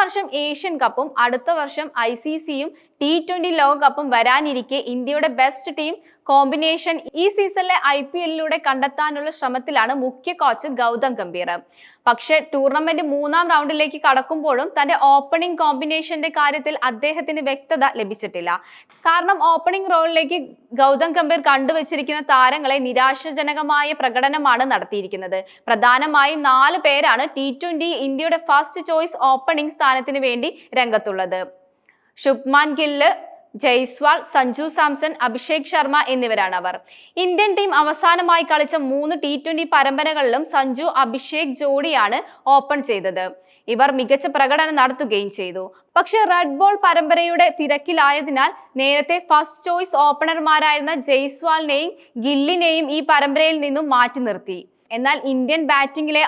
വർഷം ഏഷ്യൻ കപ്പും അടുത്ത വർഷം ഐ സി സിയും ടി ട്വന്റി ലോകകപ്പും വരാനിരിക്കെ ഇന്ത്യയുടെ ബെസ്റ്റ് ടീം കോമ്പിനേഷൻ ഈ സീസണിലെ ഐ പി എല്ലിലൂടെ കണ്ടെത്താനുള്ള ശ്രമത്തിലാണ് മുഖ്യ കോച്ച് ഗൗതം ഗംഭീർ. പക്ഷെ ടൂർണമെന്റ് മൂന്നാം റൗണ്ടിലേക്ക് കടക്കുമ്പോഴും തന്റെ ഓപ്പണിംഗ് കോമ്പിനേഷന്റെ കാര്യത്തിൽ അദ്ദേഹത്തിന് വ്യക്തത ലഭിച്ചിട്ടില്ല. കാരണം ഓപ്പണിംഗ് റോളിലേക്ക് ഗൗതം ഗംഭീർ കണ്ടുവച്ചിരിക്കുന്ന താരങ്ങളെ നിരാശാജനകമായ പ്രകടനമാണ് നടത്തിയിരിക്കുന്നത്. പ്രധാനമായും നാല് പേരാണ് ടി ഇന്ത്യയുടെ ഫസ്റ്റ് ചോയ്സ് ഓപ്പണിംഗ് സ്ഥാനത്തിന് വേണ്ടി രംഗത്തുള്ളത്. ശുഭ്മാൻ ഗില്ല് ജയ്സ്വാൾ സഞ്ജു സാംസൺ അഭിഷേക് ശർമ്മ എന്നിവരാണ് അവർ. ഇന്ത്യൻ ടീം അവസാനമായി കളിച്ച മൂന്ന് ടി ട്വന്റി പരമ്പരകളിലും സഞ്ജു അഭിഷേക് ജോഡിയാണ് ഓപ്പൺ ചെയ്തത്. ഇവർ മികച്ച പ്രകടനം നടത്തുകയും ചെയ്തു. പക്ഷേ റെഡ് ബോൾ പരമ്പരയുടെ തിരക്കിലായതിനാൽ നേരത്തെ ഫസ്റ്റ് ചോയ്സ് ഓപ്പണർമാരായിരുന്ന ജയ്സ്വാളിനെയും ഗില്ലിനെയും ഈ പരമ്പരയിൽ നിന്നും മാറ്റി നിർത്തി. എന്നാൽ ഇന്ത്യൻ ബാറ്റിംഗിലെ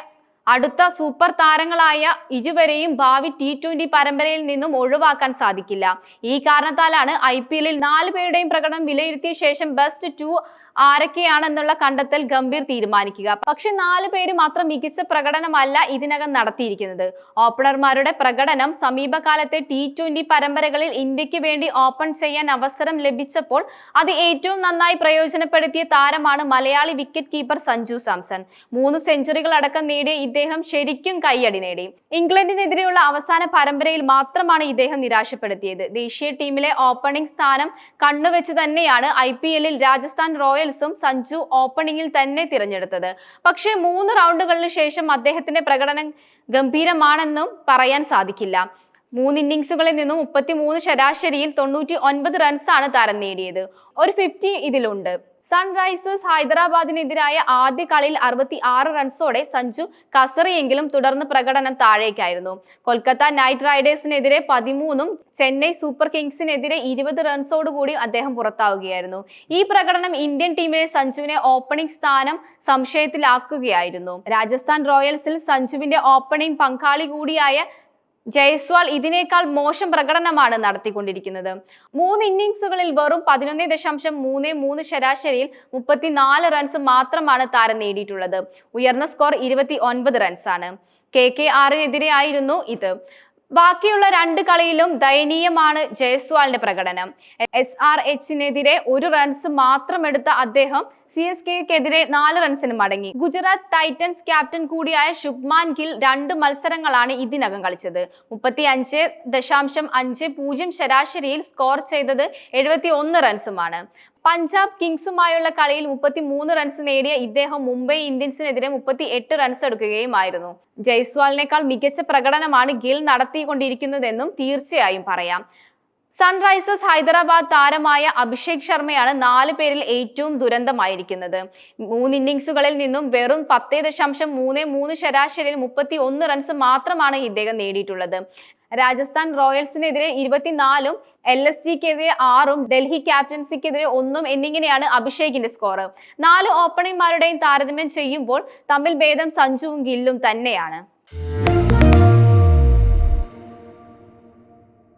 അടുത്ത സൂപ്പർ താരങ്ങളായ ഇരുവരെയും ഭാവി ടി ട്വന്റി പരമ്പരയിൽ നിന്നും ഒഴിവാക്കാൻ സാധിക്കില്ല. ഈ കാരണത്താലാണ് ഐ പി എല്ലിൽ നാല് പേരുടെയും പ്രകടനം വിലയിരുത്തിയ ശേഷം ബെസ്റ്റ് ടു ആരൊക്കെയാണെന്നുള്ള കണ്ടെത്തൽ ഗംഭീർ തീരുമാനിക്കുക. പക്ഷെ നാല് പേര് മാത്രം മികച്ച പ്രകടനമല്ല ഇതിനകം നടത്തിയിരിക്കുന്നത്. ഓപ്പണർമാരുടെ പ്രകടനം സമീപകാലത്തെ ടി ട്വന്റി പരമ്പരകളിൽ ഇന്ത്യയ്ക്ക് വേണ്ടി ഓപ്പൺ ചെയ്യാൻ അവസരം ലഭിച്ചപ്പോൾ അത് ഏറ്റവും നന്നായി പ്രയോജനപ്പെടുത്തിയ താരമാണ് മലയാളി വിക്കറ്റ് കീപ്പർ സഞ്ജു സാംസൺ. മൂന്ന് സെഞ്ചുറികൾ അടക്കം നേടിയ ഇദ്ദേഹം ശരിക്കും കൈയടി നേടി. ഇംഗ്ലണ്ടിനെതിരെയുള്ള അവസാന പരമ്പരയിൽ മാത്രമാണ് ഇദ്ദേഹം നിരാശപ്പെടുത്തിയത്. ദേശീയ ടീമിലെ ഓപ്പണിംഗ് സ്ഥാനം കണ്ണുവെച്ച് തന്നെയാണ് ഐ രാജസ്ഥാൻ രാജസ്ഥാൻ റോയൽസും സഞ്ജു ഓപ്പണിംഗിൽ തന്നെ തിരഞ്ഞെടുത്തത്. പക്ഷേ മൂന്ന് റൗണ്ടുകളിന് ശേഷം അദ്ദേഹത്തിന്റെ പ്രകടനം ഗംഭീരമാണെന്നും പറയാൻ സാധിക്കില്ല. മൂന്ന് ഇന്നിങ്സുകളിൽ നിന്നും മുപ്പത്തി മൂന്ന് ശരാശരിയിൽ തൊണ്ണൂറ്റി ഒൻപത് റൺസാണ് താരം നേടിയത്. ഒരു ഫിഫ്റ്റി ഇതിലുണ്ട്. സൺറൈസേഴ്സ് ഹൈദരാബാദിനെതിരായ ആദ്യ കളിയിൽ അറുപത്തി ആറ് റൺസോടെ സഞ്ജു കസറിയെങ്കിലും തുടർന്ന് പ്രകടനം താഴേക്കായിരുന്നു. കൊൽക്കത്ത നൈറ്റ് റൈഡേഴ്സിനെതിരെ പതിമൂന്നും ചെന്നൈ സൂപ്പർ കിങ്സിനെതിരെ ഇരുപത് റൺസോടുകൂടി അദ്ദേഹം പുറത്താവുകയായിരുന്നു. ഈ പ്രകടനം ഇന്ത്യൻ ടീമിലെ സഞ്ജുവിനെ ഓപ്പണിംഗ് സ്ഥാനം സംശയത്തിലാക്കുകയായിരുന്നു. രാജസ്ഥാൻ റോയൽസിൽ സഞ്ജുവിന്റെ ഓപ്പണിംഗ് പങ്കാളി കൂടിയായ ജയ്സ്വാൾ ഇതിനേക്കാൾ മോശം പ്രകടനമാണ് നടത്തിക്കൊണ്ടിരിക്കുന്നത്. മൂന്ന് ഇന്നിങ്സുകളിൽ വെറും പതിനൊന്ന് ദശാംശം മൂന്ന് മൂന്ന് ശരാശരിയിൽ മുപ്പത്തിനാല് റൺസ് മാത്രമാണ് താരം നേടിയിട്ടുള്ളത്. ഉയർന്ന സ്കോർ ഇരുപത്തി ഒൻപത് റൺസാണ്. കെ കെ ആറിനെതിരെയായിരുന്നു ഇത്. ബാക്കിയുള്ള രണ്ട് കളിയിലും ദയനീയമാണ് ജയസ്വാളിന്റെ പ്രകടനം. എസ് ആർ എച്ചിനെതിരെ ഒരു റൺസ് മാത്രം എടുത്ത അദ്ദേഹം സി എസ് കെക്കെതിരെ നാല് റൺസിന് മടങ്ങി. ഗുജറാത്ത് ടൈറ്റൻസ് ക്യാപ്റ്റൻ കൂടിയായ ശുഭ്മാൻ ഗിൽ രണ്ട് മത്സരങ്ങളാണ് ഇതിനകം കളിച്ചത്. മുപ്പത്തി അഞ്ച് ദശാംശം അഞ്ച് പൂജ്യം ശരാശരിയിൽ സ്കോർ ചെയ്തത് എഴുപത്തി ഒന്ന് റൺസുമാണ് പഞ്ചാബ് കിങ്സുമായുള്ള കളിയിൽ മുപ്പത്തി മൂന്ന് റൺസ് നേടിയ ഇദ്ദേഹം മുംബൈ ഇന്ത്യൻസിനെതിരെ മുപ്പത്തി എട്ട് റൺസ് എടുക്കുകയുമായിരുന്നു. ജയ്സ്വാളിനേക്കാൾ മികച്ച പ്രകടനമാണ് ഗിൽ നടത്തിക്കൊണ്ടിരിക്കുന്നതെന്നും തീർച്ചയായും പറയാം. സൺറൈസേഴ്സ് ഹൈദരാബാദ് താരമായ അഭിഷേക് ശർമ്മയാണ് നാല് പേരിൽ ഏറ്റവും ദുരന്തമായിരിക്കുന്നത്. മൂന്ന് ഇന്നിങ്സുകളിൽ നിന്നും വെറും പത്തേ ദശാംശം മൂന്ന് മൂന്ന് ശരാശരിയിൽ മുപ്പത്തി ഒന്ന് റൺസ് മാത്രമാണ് ഇദ്ദേഹം നേടിയിട്ടുള്ളത്. രാജസ്ഥാൻ റോയൽസിനെതിരെ ഇരുപത്തിനാലും എൽ എസ് ജിക്കെതിരെ ആറും ഡൽഹി ക്യാപ്റ്റൻസിക്കെതിരെ ഒന്നും എന്നിങ്ങനെയാണ് അഭിഷേകിന്റെ സ്കോർ നാല് ഓപ്പണിംഗ്മാരുടെയും താരതമ്യം ചെയ്യുമ്പോൾ തമ്മിൽ ഭേദം സഞ്ജുവും ഗില്ലും തന്നെയാണ്.